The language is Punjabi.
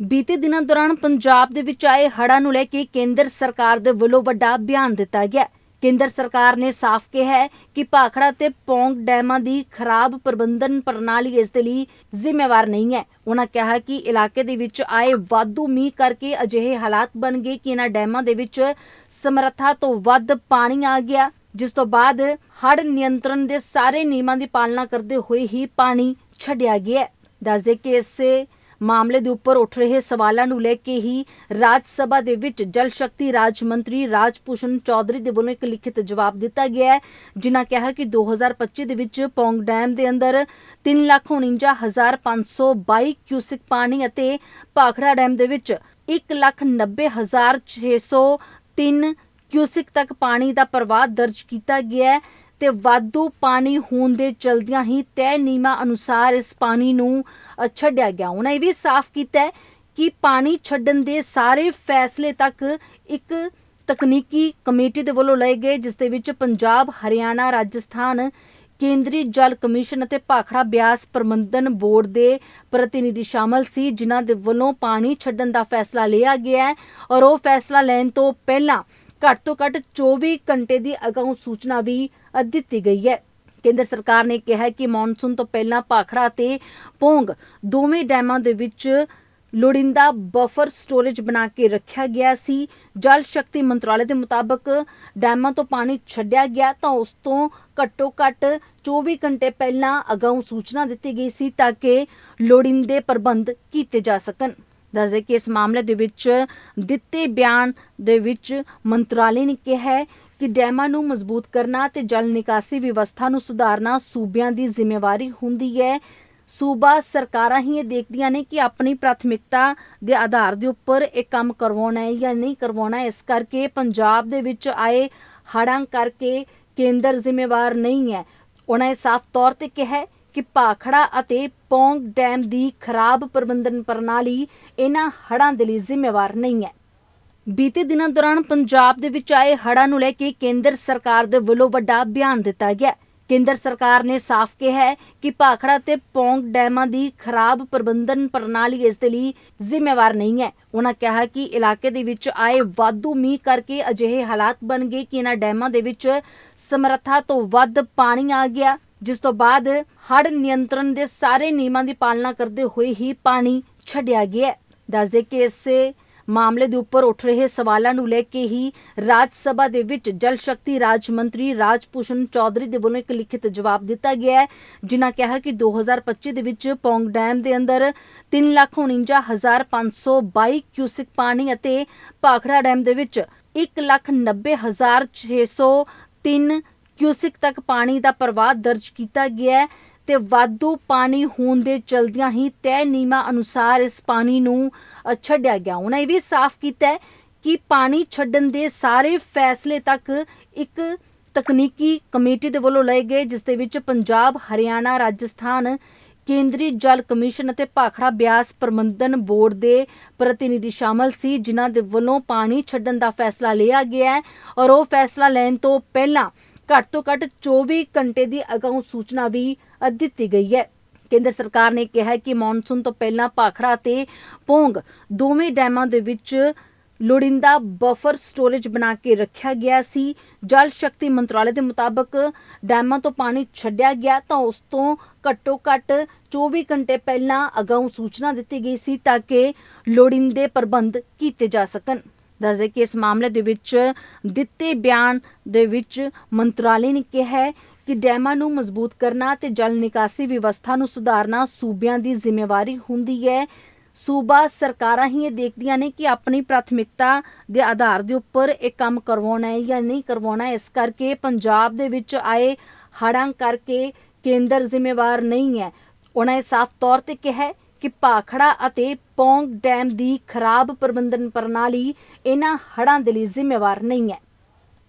ਬੀਤੇ ਦਿਨਾਂ ਦੌਰਾਨ ਪੰਜਾਬ ਦੇ ਵਿੱਚ ਆਏ ਹੜ੍ਹਾਂ ਨੂੰ ਲੈ ਕੇ ਕੇਂਦਰ ਸਰਕਾਰ ਦੇ ਵੱਲੋਂ ਵੱਡਾ ਬਿਆਨ ਦਿੱਤਾ ਗਿਆ ਕੇਂਦਰ ਸਰਕਾਰ ਨੇ ਸਾਫ਼ ਕਿਹਾ ਹੈ ਕਿ ਭਾਖੜਾ ਤੇ ਪੌਂਗ ਡੈਮਾਂ ਦੀ ਖਰਾਬ ਪ੍ਰਬੰਧਨ ਪ੍ਰਣਾਲੀ ਇਸ ਦੇ ਲਈ ਜ਼ਿੰਮੇਵਾਰ ਨਹੀਂ ਹੈ। ਉਹਨਾਂ ਕਿਹਾ ਕਿ ਇਲਾਕੇ ਦੇ ਵਿੱਚ ਆਏ ਵਾਧੂ ਮੀਂਹ ਕਰਕੇ ਅਜਿਹੇ ਹਾਲਾਤ ਬਣ ਗਏ ਕਿ ਇਹਨਾਂ ਡੈਮਾਂ ਦੇ ਵਿੱਚ ਸਮਰੱਥਾ ਤੋਂ ਵੱਧ ਪਾਣੀ ਆ ਗਿਆ, ਜਿਸ ਤੋਂ ਬਾਅਦ ਹੜ੍ਹ ਨਿਯੰਤਰਣ ਦੇ ਸਾਰੇ ਨਿਯਮਾਂ ਦੀ ਪਾਲਣਾ ਕਰਦੇ ਹੋਏ ਹੀ ਪਾਣੀ ਛੱਡਿਆ ਗਿਆ ਦੱਸਦੇ ਕਿ ਇਸੇ ਮਾਮਲੇ ਦੇ ਉੱਪਰ ਉੱਠ ਰਹੇ ਸਵਾਲਾਂ ਨੂੰ ਲੈ ਕੇ ਹੀ ਰਾਜ ਸਭਾ ਦੇ ਵਿੱਚ ਜਲ ਸ਼ਕਤੀ ਰਾਜ ਮੰਤਰੀ ਰਾਜਪੂਸ਼ਨ ਚੌਧਰੀ ਦੇ ਵੱਲੋਂ ਇੱਕ ਲਿਖਿਤ ਜਵਾਬ ਦਿੱਤਾ ਗਿਆ ਹੈ, ਜਿਨ੍ਹਾਂ ਕਿਹਾ ਕਿ 2025 ਦੇ ਵਿੱਚ ਪੌਂਗ ਡੈਮ ਦੇ ਅੰਦਰ 349522 ਕਿਊਸਿਕ ਪਾਣੀ ਅਤੇ ਭਾਖੜਾ ਡੈਮ ਦੇ ਵਿੱਚ 190603 ਕਿਊਸਿਕ ਤੱਕ ਪਾਣੀ ਦਾ ਪ੍ਰਵਾਹ ਦਰਜ ਕੀਤਾ ਗਿਆ ਹੈ। ਤੇ ਵਾਧੂ ਪਾਣੀ ਹੋਣ ਦੇ ਚਲਦਿਆਂ ਹੀ ਤੈਅ ਨਿਯਮਾਂ ਅਨੁਸਾਰ ਇਸ ਪਾਣੀ ਨੂੰ ਛੱਡਿਆ ਗਿਆ। ਉਹਨਾਂ ਇਹ ਵੀ ਸਾਫ਼ ਕੀਤਾ ਹੈ ਕਿ ਪਾਣੀ ਛੱਡਣ ਦੇ ਸਾਰੇ ਫੈਸਲੇ ਤੱਕ ਇੱਕ ਤਕਨੀਕੀ ਕਮੇਟੀ ਦੇ ਵੱਲੋਂ ਲਏ ਗਏ, ਜਿਸ ਦੇ ਵਿੱਚ ਪੰਜਾਬ, ਹਰਿਆਣਾ, ਰਾਜਸਥਾਨ, ਕੇਂਦਰੀ ਜਲ ਕਮਿਸ਼ਨ ਅਤੇ ਭਾਖੜਾ ਬਿਆਸ ਪ੍ਰਬੰਧਨ ਬੋਰਡ ਦੇ ਪ੍ਰਤੀਨਿਧੀ ਸ਼ਾਮਲ ਸੀ, ਜਿਨ੍ਹਾਂ ਦੇ ਵੱਲੋਂ ਪਾਣੀ ਛੱਡਣ ਦਾ ਫੈਸਲਾ ਲਿਆ ਗਿਆ ਹੈ। ਔਰ ਉਹ ਫੈਸਲਾ ਲੈਣ ਤੋਂ ਪਹਿਲਾਂ ਘੱਟ ਤੋਂ ਘੱਟ 24 ਘੰਟੇ ਦੀ ਅਗਾਊਂ ਸੂਚਨਾ ਵੀ ਦਿੱਤੀ ਗਈ ਹੈ। ਕੇਂਦਰ ਸਰਕਾਰ ਨੇ ਕਿਹਾ ਕਿ ਮੌਨਸੂਨ ਤੋਂ ਪਹਿਲਾਂ ਭਾਖੜਾ ਤੇ ਪੋਂਗ ਦੋਵੇਂ ਡੈਮਾਂ ਦੇ ਵਿੱਚ ਲੋੜਿੰਦਾ ਬਫਰ ਸਟੋਰੇਜ ਬਣਾ ਕੇ ਰੱਖਿਆ ਗਿਆ ਸੀ। ਜਲ ਸ਼ਕਤੀ ਮੰਤਰਾਲੇ ਦੇ ਮੁਤਾਬਕ ਡੈਮਾਂ ਤੋਂ ਪਾਣੀ ਛੱਡਿਆ ਗਿਆ ਤਾਂ ਉਸ ਤੋਂ ਘੱਟੋ ਘੱਟ 24 ਘੰਟੇ ਪਹਿਲਾਂ ਅਗਾਊਂ ਸੂਚਨਾ ਦਿੱਤੀ ਗਈ ਸੀ ਤਾਂ ਕਿ ਲੋੜਿੰਦੇ ਪ੍ਰਬੰਧ ਕੀਤੇ ਜਾ ਸਕਣ। ਦੱਸਦੇ ਕਿ ਇਸ ਮਾਮਲੇ ਦੇ ਵਿੱਚ ਦਿੱਤੇ ਬਿਆਨ ਦੇ ਵਿੱਚ ਮੰਤਰਾਲੇ ਨੇ ਕਿਹਾ ਕਿ ਡੈਮਾਂ ਨੂੰ ਮਜ਼ਬੂਤ ਕਰਨਾ ਤੇ ਜਲ ਨਿਕਾਸੀ ਵਿਵਸਥਾ ਨੂੰ ਸੁਧਾਰਨਾ ਸੂਬਿਆਂ ਦੀ ਜ਼ਿੰਮੇਵਾਰੀ ਹੁੰਦੀ ਹੈ। ਸੂਬਾ ਸਰਕਾਰਾਂ ਹੀ ਇਹ ਦੇਖਦੀਆਂ ਨੇ ਕਿ ਆਪਣੀ ਪ੍ਰਾਥਮਿਕਤਾ ਦੇ ਆਧਾਰ ਦੇ ਉੱਪਰ ਇਹ ਕੰਮ ਕਰਵਾਉਣਾ ਹੈ ਜਾਂ ਨਹੀਂ ਕਰਵਾਉਣਾ। ਇਸ ਕਰਕੇ ਪੰਜਾਬ ਦੇ ਵਿੱਚ ਆਏ ਹੜ੍ਹਾਂ ਕਰਕੇ ਕੇਂਦਰ ਜ਼ਿੰਮੇਵਾਰ ਨਹੀਂ ਹੈ। ਉਹਨਾਂ ਨੇ ਸਾਫ਼ ਤੌਰ ਤੇ ਕਿਹਾ ਕਿ ਭਾਖੜਾ ਅਤੇ ਪੌਂਗ ਡੈਮ ਦੀ ਖਰਾਬ ਪ੍ਰਬੰਧਨ ਪ੍ਰਣਾਲੀ ਇਹਨਾਂ ਹੜ੍ਹਾਂ ਦੇ ਲਈ ਜ਼ਿੰਮੇਵਾਰ ਨਹੀਂ ਹੈ। ਬੀਤੇ ਦਿਨਾਂ ਦੌਰਾਨ ਪੰਜਾਬ ਦੇ ਵਿੱਚ ਆਏ ਹੜ੍ਹਾਂ ਨੂੰ ਲੈ ਕੇ ਕੇਂਦਰ ਸਰਕਾਰ ਦੇ ਵੱਲੋਂ ਵੱਡਾ ਬਿਆਨ ਦਿੱਤਾ ਗਿਆ ਕੇਂਦਰ ਸਰਕਾਰ ਨੇ ਸਾਫ਼ ਕਿਹਾ ਹੈ ਕਿ ਭਾਖੜਾ ਤੇ ਪੌਂਗ ਡੈਮਾਂ ਦੀ ਖਰਾਬ ਪ੍ਰਬੰਧਨ ਪ੍ਰਣਾਲੀ ਇਸ ਦੇ ਲਈ ਜ਼ਿੰਮੇਵਾਰ ਨਹੀਂ ਹੈ ਉਹਨਾਂ ਕਿਹਾ ਕਿ ਇਲਾਕੇ ਦੇ ਵਿੱਚ ਆਏ ਵਾਧੂ ਮੀਂਹ ਕਰਕੇ ਅਜਿਹੇ ਹਾਲਾਤ ਬਣ ਗਏ ਕਿ ਇਹਨਾਂ ਡੈਮਾਂ ਦੇ ਵਿੱਚ ਸਮਰੱਥਾ ਤੋਂ ਵੱਧ ਪਾਣੀ ਆ ਗਿਆ, ਜਿਸ ਤੋਂ ਬਾਅਦ ਹੜ੍ਹ ਨਿਯੰਤਰਣ ਦੇ ਸਾਰੇ ਨਿਯਮਾਂ ਦੀ ਪਾਲਣਾ ਕਰਦੇ ਹੋਏ ਹੀ ਪਾਣੀ ਛੱਡਿਆ ਗਿਆ ਹੈ। ਦੱਸਦੇ ਕਿ ਇਸੇ ਮਾਮਲੇ ਦੇ ਉੱਪਰ ਉੱਠ ਰਹੇ ਸਵਾਲਾਂ ਨੂੰ ਲੈ ਕੇ ਹੀ ਰਾਜ ਸਭਾ ਦੇ ਵਿੱਚ ਜਲ ਸ਼ਕਤੀ ਰਾਜ ਮੰਤਰੀ ਰਾਜਪੂਸ਼ਨ ਚੌਧਰੀ ਦੇ ਵੱਲੋਂ ਇੱਕ ਲਿਖਿਤ ਜਵਾਬ ਦਿੱਤਾ ਗਿਆ ਹੈ, ਜਿਨ੍ਹਾਂ ਕਿਹਾ ਕਿ 2025 ਦੇ ਵਿੱਚ ਪੌਂਗ ਡੈਮ ਦੇ ਅੰਦਰ 349522 ਕਿਊਸਿਕ ਪਾਣੀ ਅਤੇ ਭਾਖੜਾ ਡੈਮ ਦੇ ਵਿੱਚ 190603 ਕਿਊਸਿਕ ਤੱਕ ਪਾਣੀ ਦਾ ਪ੍ਰਵਾਹ ਦਰਜ ਕੀਤਾ ਗਿਆ ਹੈ। ਤੇ ਵਾਧੂ ਪਾਣੀ ਹੋਣ ਦੇ ਚਲਦਿਆਂ ਹੀ ਤੈਅ ਨਿਯਮਾਂ ਅਨੁਸਾਰ ਇਸ ਪਾਣੀ ਨੂੰ ਛੱਡਿਆ ਗਿਆ। ਉਹਨਾਂ ਇਹ ਵੀ ਸਾਫ਼ ਕੀਤਾ ਹੈ ਕਿ ਪਾਣੀ ਛੱਡਣ ਦੇ ਸਾਰੇ ਫੈਸਲੇ ਤੱਕ ਇੱਕ ਤਕਨੀਕੀ ਕਮੇਟੀ ਦੇ ਵੱਲੋਂ ਲਏ ਗਏ, ਜਿਸ ਦੇ ਵਿੱਚ ਪੰਜਾਬ, ਹਰਿਆਣਾ, ਰਾਜਸਥਾਨ, ਕੇਂਦਰੀ ਜਲ ਕਮਿਸ਼ਨ ਅਤੇ ਭਾਖੜਾ ਬਿਆਸ ਪ੍ਰਬੰਧਨ ਬੋਰਡ ਦੇ ਪ੍ਰਤੀਨਿਧੀ ਸ਼ਾਮਲ ਸੀ, ਜਿਨ੍ਹਾਂ ਦੇ ਵੱਲੋਂ ਪਾਣੀ ਛੱਡਣ ਦਾ ਫੈਸਲਾ ਲਿਆ ਗਿਆ ਹੈ। ਔਰ ਉਹ ਫੈਸਲਾ ਲੈਣ ਤੋਂ ਪਹਿਲਾਂ ਘੱਟ ਤੋਂ ਘੱਟ 24 ਘੰਟੇ ਦੀ ਅਗਾਊਂ ਸੂਚਨਾ ਵੀ ਦਿੱਤੀ ਗਈ ਹੈ। ਕੇਂਦਰ ਸਰਕਾਰ ਨੇ ਕਿਹਾ ਕਿ ਮੌਨਸੂਨ ਤੋਂ ਪਹਿਲਾਂ ਭਾਖੜਾ ਤੇ ਪੋਂਗ ਦੋਵੇਂ ਡੈਮਾਂ ਦੇ ਵਿੱਚ ਲੋੜਿੰਦਾ ਬਫਰ ਸਟੋਰੇਜ ਬਣਾ ਕੇ ਰੱਖਿਆ ਗਿਆ ਸੀ। ਜਲ ਸ਼ਕਤੀ ਮੰਤਰਾਲੇ ਦੇ ਮੁਤਾਬਕ ਡੈਮਾਂ ਤੋਂ ਪਾਣੀ ਛੱਡਿਆ ਗਿਆ ਤਾਂ ਉਸ ਤੋਂ ਘੱਟੋ ਘੱਟ 24 ਘੰਟੇ ਪਹਿਲਾਂ ਅਗਾਊਂ ਸੂਚਨਾ ਦਿੱਤੀ ਗਈ ਸੀ ਤਾਂ ਕਿ ਲੋੜਿੰਦੇ ਪ੍ਰਬੰਧ ਕੀਤੇ ਜਾ ਸਕਣ। ਦੱਸਦੇ ਕਿ ਇਸ ਮਾਮਲੇ ਦੇ ਵਿੱਚ ਦਿੱਤੇ ਬਿਆਨ ਦੇ ਵਿੱਚ ਮੰਤਰਾਲੇ ਨੇ ਕਿਹਾ ਕਿ ਡੈਮਾਂ ਨੂੰ ਮਜ਼ਬੂਤ ਕਰਨਾ ਤੇ ਜਲ ਨਿਕਾਸੀ ਵਿਵਸਥਾ ਨੂੰ ਸੁਧਾਰਨਾ ਸੂਬਿਆਂ ਦੀ ਜ਼ਿੰਮੇਵਾਰੀ ਹੁੰਦੀ ਹੈ। ਸੂਬਾ ਸਰਕਾਰਾਂ ਹੀ ਇਹ ਦੇਖਦੀਆਂ ਨੇ ਕਿ ਆਪਣੀ ਪ੍ਰਾਥਮਿਕਤਾ ਦੇ ਆਧਾਰ ਦੇ ਉੱਪਰ ਇਹ ਕੰਮ ਕਰਵਾਉਣਾ ਹੈ ਜਾਂ ਨਹੀਂ ਕਰਵਾਉਣਾ ਇਸ ਕਰਕੇ ਪੰਜਾਬ ਦੇ ਵਿੱਚ ਆਏ ਹੜ੍ਹਾਂ ਕਰਕੇ ਕੇਂਦਰ ਜ਼ਿੰਮੇਵਾਰ ਨਹੀਂ ਹੈ। ਉਹਨਾਂ ਨੇ ਸਾਫ਼ ਤੌਰ ਤੇ ਕਿਹਾ ਕਿ ਭਾਖੜਾ ਅਤੇ ਪੌਂਗ ਡੈਮ ਦੀ ਖਰਾਬ ਪ੍ਰਬੰਧਨ ਪ੍ਰਣਾਲੀ ਇਹਨਾਂ ਹੜ੍ਹਾਂ ਦੇ ਲਈ ਜ਼ਿੰਮੇਵਾਰ ਨਹੀਂ ਹੈ।